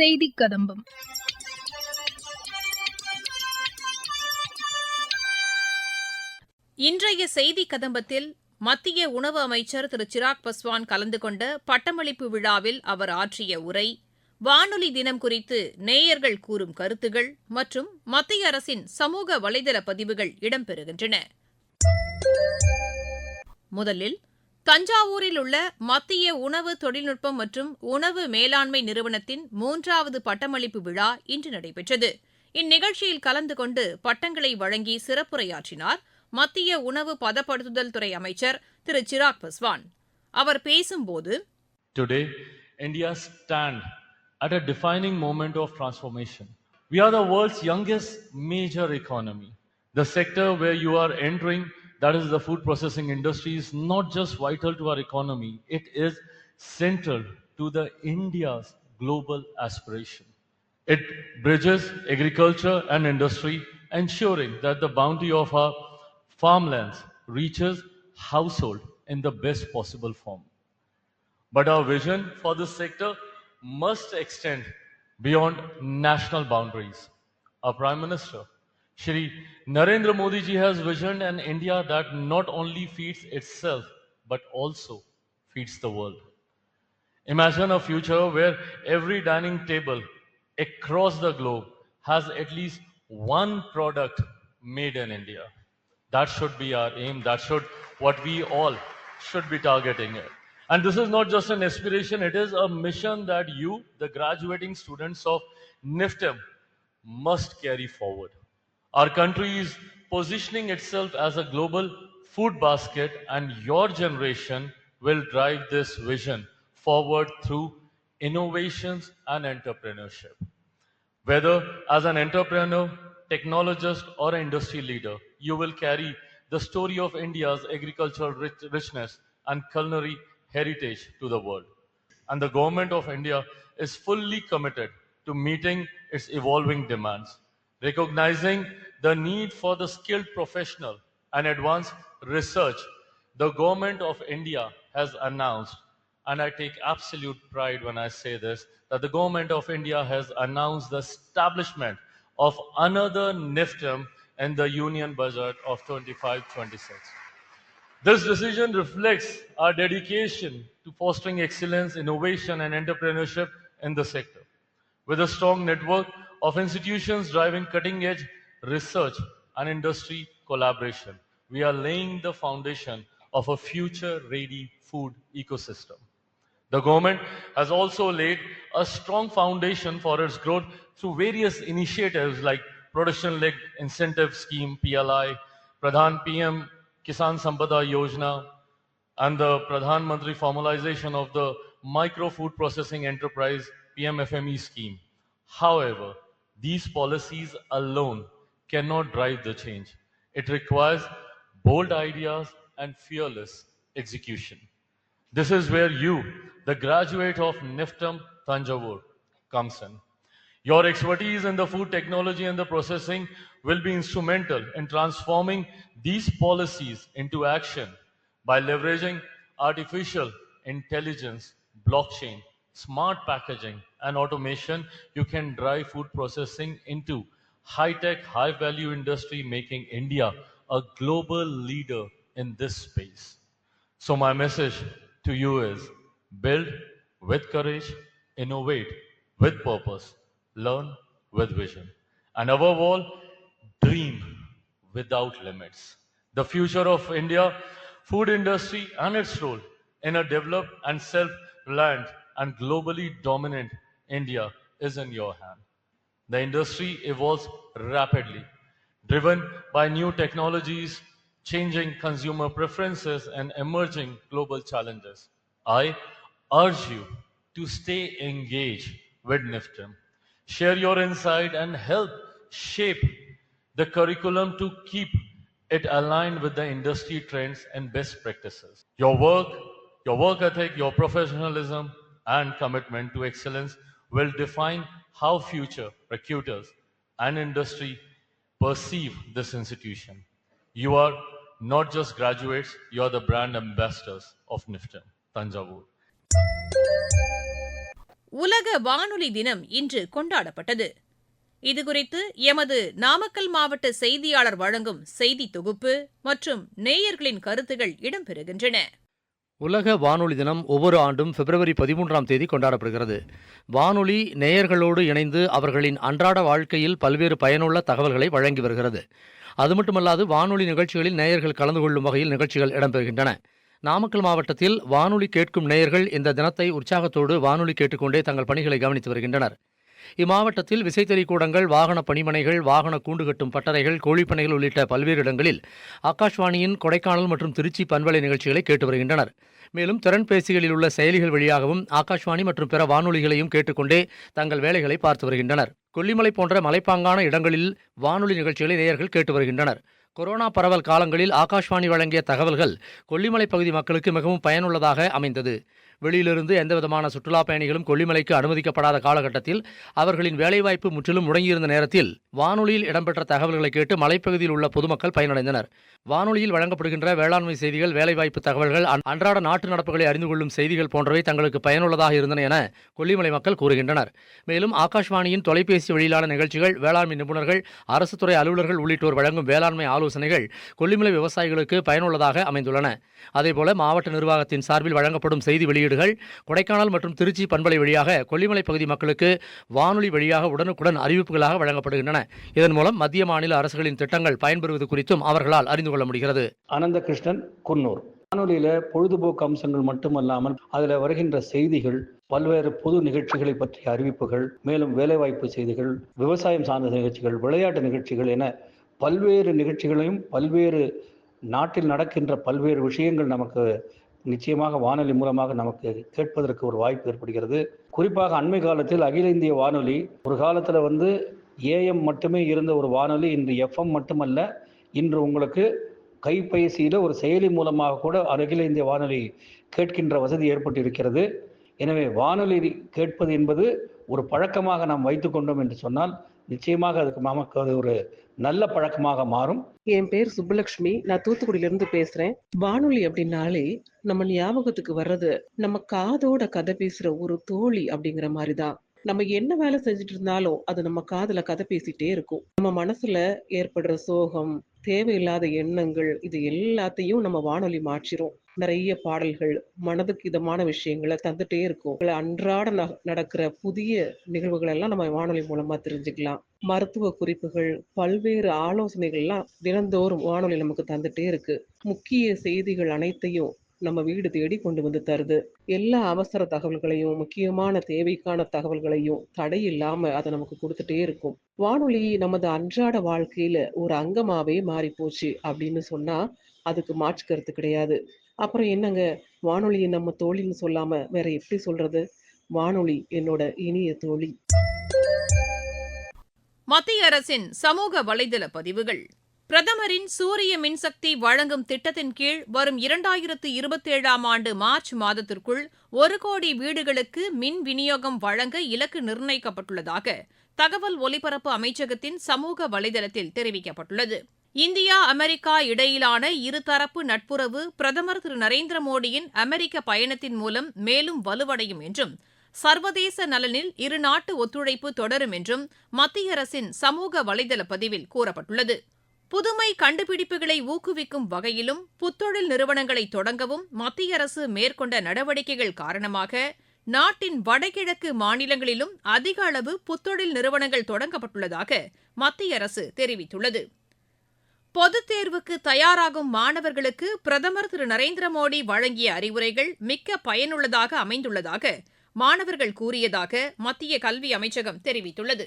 செய்தி கதம்பம் இன்றைய செய்தி கதம்பத்தில் மத்திய உணவு அமைச்சர் திரு. சிராக் பஸ்வான் கலந்து கொண்ட பட்டமளிப்பு விழாவில் அவர் ஆற்றிய உரை வானொலி தினம் குறித்து நேயர்கள் கூறும் கருத்துகள் மற்றும் மத்திய அரசின் சமூக வலைதள பதிவுகள் இடம்பெறுகின்றன. முதலில் தஞ்சாவூரில் உள்ள மத்திய உணவு தொழில்நுட்பம் மற்றும் உணவு மேலாண்மை நிறுவனத்தின் மூன்றாவது பட்டமளிப்பு விழா இன்று நடைபெற்றது இந்நிகழ்ச்சியில் கலந்து கொண்டு பட்டங்களை வழங்கி சிறப்புரையாற்றினார் மத்திய உணவு பதப்படுத்துதல் துறை அமைச்சர் திரு சிராக் பஸ்வான் அவர் பேசும்போது Today, India stands at a defining moment of transformation. We are the world's youngest major economy. The sector where you are entering, that is the food processing industry, is not just vital to our economy, it is central to the India's global aspiration. It bridges agriculture and industry, ensuring that the bounty of our farmlands reaches household in the best possible form. But our vision for this sector must extend beyond national boundaries. Our Prime Minister, Shri Narendra Modi ji has visioned an India that not only feeds itself but also feeds the world. Imagine a future where every dining table across the globe has at least one product made in India. That should be our aim. That should what we all should be targeting it. And this is not just an aspiration, it is a mission that you, the graduating students of NIFTEM, must carry forward. Our country is positioning itself as a global food basket, and your generation will drive this vision forward through innovations and entrepreneurship. Whether as an entrepreneur, technologist, or industry leader, you will carry the story of India's agricultural rich- richness and culinary heritage to the world. And the government of India is fully committed to meeting its evolving demands, recognizing the need for the skilled professional and advanced research. The government of India has announced and I take absolute pride when I say this, that the government of India has announced the establishment of another NIFTM in the union budget of 25-26. This decision reflects our dedication to fostering excellence, innovation, and entrepreneurship in the sector. With a strong network of institutions driving cutting edge research and industry collaboration, we are laying the foundation of a future ready food ecosystem. The government has also laid a strong foundation for its growth through various initiatives like Production Linked Incentive Scheme PLI, Pradhan PM Kisan Sampada Yojana, and the Pradhan Mantri formalization of the Micro Food Processing Enterprise PMFME scheme. However, these policies alone cannot drive the change. It requires bold ideas and fearless execution. This is where you, the graduate of NIFTM Tanjavur, comes in. Your expertise in the food technology and the processing will be instrumental in transforming these policies into action by leveraging artificial intelligence, blockchain, smart packaging, and automation. You can drive food processing into high tech, high value industry, making India a global leader in this space. So, my message to you is build with courage, innovate with purpose, learn with vision, and above all, dream without limits. The future of India, food industry, and its role in a developed and self reliant and globally dominant India is in your hand. The industry evolves rapidly, driven by new technologies, changing consumer preferences, and emerging global challenges. I urge you to stay engaged with NIFTM. Share your insight and help shape the curriculum to keep it aligned with the industry trends and best practices. Your work, your work ethic, your professionalism, and commitment to excellence will define how future recruiters and industry perceive this institution. You are not just graduates, you are the brand ambassadors of NIFTM, Tanjavur. உலக வானொலி தினம் இன்று கொண்டாடப்பட்டது இதுகுறித்து எமது நாமக்கல் மாவட்ட செய்தியாளர் வழங்கும் செய்தி தொகுப்பு மற்றும் நேயர்களின் கருத்துகள் இடம்பெறுகின்றன உலக வானொலி தினம் ஒவ்வொரு ஆண்டும் பிப்ரவரி பதிமூன்றாம் தேதி கொண்டாடப்படுகிறது. வானொலி நேயர்களோடு இணைந்து அவர்களின் அன்றாட வாழ்க்கையில் பல்வேறு பயனுள்ள தகவல்களை வழங்கி வருகிறது. அது மட்டுமல்லாது வானொலி நிகழ்ச்சிகளில் நேயர்கள் கலந்து கொள்ளும் வகையில் நிகழ்ச்சிகள் இடம்பெறுகின்றன. நாமக்கல் மாவட்டத்தில் வானொலி கேட்கும் நேயர்கள் இந்த தினத்தை உற்சாகத்தோடு வானொலி கேட்டுக்கொண்டே தங்கள் பணிகளை கவனித்து வருகின்றனர். இம்மாவட்டத்தில் விசைத்தறி கூடங்கள் வாகன பணிமனைகள் வாகன கூண்டு கட்டும் பட்டறைகள் கோழிப்பனைகள் உள்ளிட்ட பல்வேறு இடங்களில் ஆகாஷ்வாணியின் கொடைக்கானல் மற்றும் திருச்சி பண்பலை நிகழ்ச்சிகளை கேட்டு வருகின்றனர். மேலும் திறன்பேசிகளில் உள்ள செயலிகள் வழியாகவும் ஆகாஷ்வாணி மற்றும் பிற வானொலிகளையும் கேட்டுக்கொண்டே தங்கள் வேலைகளை பார்த்து வருகின்றனர். கொல்லிமலை போன்ற மலைப்பாங்கான இடங்களில் வானொலி நிகழ்ச்சிகளை நேயர்கள் கேட்டு வருகின்றனர். கொரோனா பரவல் காலங்களில் ஆகாஷ்வாணி வழங்கிய தகவல்கள் கொல்லிமலை பகுதி மக்களுக்கு மிகவும் பயனுள்ளதாக அமைந்தது. வெளியிலிருந்து எந்தவிதமான சுற்றுலா பயணிகளும் கொல்லிமலைக்கு அனுமதிக்கப்படாத காலகட்டத்தில் அவர்களின் வேலைவாய்ப்பு முற்றிலும் முடங்கியிருந்த நேரத்தில் வானொலியில் இடம்பெற்ற தகவல்களை கேட்டு மலைப்பகுதியில் உள்ள பொதுமக்கள் பயனடைந்தனர். வானொலியில் வழங்கப்படுகின்ற வேளாண்மை செய்திகள் வேலைவாய்ப்பு தகவல்கள் அன்றாட நாட்டு நடப்புகளை அறிந்து கொள்ளும் செய்திகள் போன்றவை தங்களுக்கு பயனுள்ளதாக இருந்தன என கொல்லிமலை மக்கள் கூறுகின்றனர். மேலும் ஆகாஷ்வாணியின் தொலைபேசி வழியிலான நிகழ்ச்சிகள் வேளாண்மை நிபுணர்கள் அரசு துறை அலுவலர்கள் உள்ளிட்டோர் வழங்கும் வேளாண்மை ஆலோசனைகள் கொல்லிமலை விவசாயிகளுக்கு பயனுள்ளதாக அமைந்துள்ளன. அதேபோல மாவட்ட நிர்வாகத்தின் சார்பில் வழங்கப்படும் செய்தி உள்ளீடுகள் கொடைக்கானல் மற்றும் திருச்சி பண்பலை வழியாக கொல்லிமலை பகுதி மக்களுக்கு வானொலி வழியாக உடனுக்குடன் அறிவிப்புகளாக வழங்கப்படுகின்றன. இதன் மூலம் மத்திய மாநில அரசுகளின் திட்டங்கள் பயன்பெறுவது குறித்தும் அவர்களால் அறிந்து கொள்ள முடிகிறது. அனந்த கிருஷ்ணன் குன்னூர். வானொலியில பொழுதுபோக்கு அம்சங்கள் மட்டுமல்லாமல் அதுல வருகின்ற செய்திகள் பல்வேறு பொது நிகழ்ச்சிகளை பற்றிய அறிவிப்புகள் மேலும் வேலைவாய்ப்பு செய்திகள் விவசாயம் சார்ந்த நிகழ்ச்சிகள் விளையாட்டு நிகழ்ச்சிகள் என பல்வேறு நிகழ்ச்சிகளையும் பல்வேறு நாட்டில் நடக்கின்ற பல்வேறு விஷயங்கள் நமக்கு நிச்சயமாக வானொலி மூலமாக நமக்கு கேட்பதற்கு ஒரு வாய்ப்பு ஏற்படுகிறது. குறிப்பாக அண்மை காலத்தில் அகில இந்திய வானொலி ஒரு காலத்தில் வந்து ஏஎம் மட்டுமே இருந்த ஒரு வானொலி இன்று எஃப்எம் மட்டுமல்ல இன்று உங்களுக்கு கைபேசியில் ஒரு செயலி மூலமாக கூட அகில இந்திய வானொலி கேட்கின்ற வசதி ஏற்பட்டிருக்கிறது. எனவே வானொலி கேட்பது என்பது ஒரு பழக்கமாக நாம் வைத்துக்கொண்டோம் என்று சொன்னால் நிச்சயமாக அதுக்கு நமக்கு அது ஒரு நல்ல பழக்கமாக மாறும். என் பேர் சுப்புலட்சுமி நான் தூத்துக்குடியில இருந்து பேசுறேன். வானொலி அப்படின்னாலே நம்ம ஞாபகத்துக்கு வர்றது நம்ம காதோட கதை பேசுற ஒரு தோழி அப்படிங்கிற மாதிரிதான். நம்ம என்ன வேலை செஞ்சுட்டு இருந்தாலும் அது நம்ம காதுல கதை பேசிட்டே இருக்கும். நம்ம மனசுல ஏற்படுற சோகம் தேவையில்லாத எண்ணங்கள் இது எல்லாத்தையும் நம்ம வானொலி மாற்றிரும். நிறைய பாடல்கள் மனதுக்கு இதமான விஷயங்களை தந்துட்டே இருக்கும். அன்றாட ந- நடக்கிற புதிய நிகழ்வுகள் எல்லாம் நம்ம வானொலி மூலமா தெரிஞ்சுக்கலாம். மருத்துவ குறிப்புகள் பல்வேறு ஆலோசனைகள்லாம் தினந்தோறும் வானொலி நமக்கு தந்துட்டே இருக்கு. முக்கிய செய்திகள் அனைத்தையும் நம்ம வீடு தேடி கொண்டு வந்து தருது. எல்லா அவசர தகவல்களையும் முக்கியமான தேவைக்கான தகவல்களையும் தடை இல்லாம அதை நமக்கு கொடுத்துட்டே இருக்கும். வானொலி நமது அன்றாட வாழ்க்கையில ஒரு அங்கமாவே மாறி போச்சு அப்படின்னு சொன்னா அதுக்கு மாற்று கருத்து கிடையாது. அப்புறம் என்னங்க? வானொலியை நம்ம தோழின்னு சொல்லாம வேற எப்படி சொல்றது? வானொலி என்னோட இனிய தோழி. மத்திய அரசின் சமூக வலைதள பதிவுகள். பிரதமரின் சூரிய மின்சக்தி வழங்கும் திட்டத்தின் கீழ் வரும் இரண்டாயிரத்து இருபத்தேழாம் ஆண்டு மார்ச் மாதத்திற்குள் ஒரு கோடி வீடுகளுக்கு மின் விநியோகம் வழங்க இலக்கு நிர்ணயிக்கப்பட்டுள்ளதாக தகவல் ஒலிபரப்பு அமைச்சகத்தின் சமூக வலைதளத்தில் தெரிவிக்கப்பட்டுள்ளது. இந்தியா அமெரிக்கா இடையிலான இருதரப்பு நட்புறவு பிரதமர் திரு நரேந்திர மோடியின் அமெரிக்க பயணத்தின் மூலம் மேலும் வலுவடையும் என்றும் சர்வதேச நலனில் இருநாட்டு ஒத்துழைப்பு தொடரும் என்றும் மத்திய அரசின் சமூக வலைதள பதிவில் கூறப்பட்டுள்ளது. புதுமை கண்டுபிடிப்புகளை ஊக்குவிக்கும் வகையிலும் புத்தொழில் நிறுவனங்களை தொடங்கவும் மத்திய அரசு மேற்கொண்ட நடவடிக்கைகள் காரணமாக நாட்டின் வடகிழக்கு மாநிலங்களிலும் அதிக அளவு புத்தொழில் நிறுவனங்கள் தொடங்கப்பட்டுள்ளதாக மத்திய அரசு தெரிவித்துள்ளது. பொதுத் தேர்வுக்கு தயாராகும் மாணவர்களுக்கு பிரதமர் திரு. நரேந்திர மோடி வழங்கிய அறிவுரைகள் மிக்க பயனுள்ளதாக அமைந்துள்ளதாக மாணவர்கள் கூறியதாக மத்திய கல்வி அமைச்சகம் தெரிவித்துள்ளது.